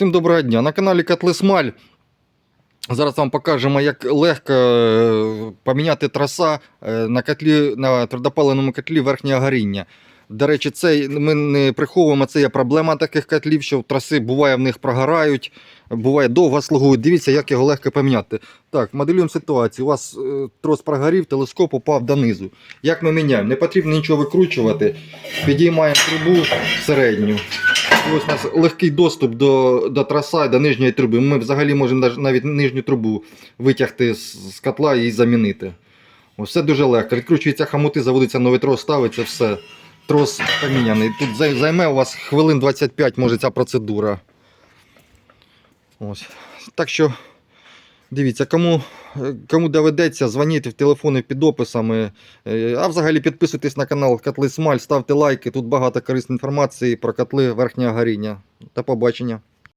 Всім доброго дня. На каналі Котли Смаль. Зараз вам покажемо, як легко е, поміняти траса е, на, котлі, на твердопаленому котлі верхнього горіння. До речі, це ми не приховуємо, це є проблема таких котлів, що траси буває в них прогорають, буває довго слугують. Дивіться, як його легко поміняти. Так, моделюємо ситуацію. У вас е, трос прогорів, телескоп упав донизу. Як ми міняємо? Не потрібно нічого викручувати. Підіймаємо трубу середню. Ось у нас легкий доступ до, до траса, до нижньої труби. Ми взагалі можемо навіть нижню трубу витягти з котла і замінити. Ось все дуже легко. Відкручуються хамути, заводиться новий трос, ставиться все. Трос поміняний. Тут займе у вас хвилин 25, може ця процедура. Ось. Так що, дивіться, кому, е, кому доведеться, дзвоніть в телефони під описами. Е, А взагалі підписуйтесь на канал Котли Смаль, ставте лайки. Тут багато корисної інформації про котли верхнього горіння. До побачення.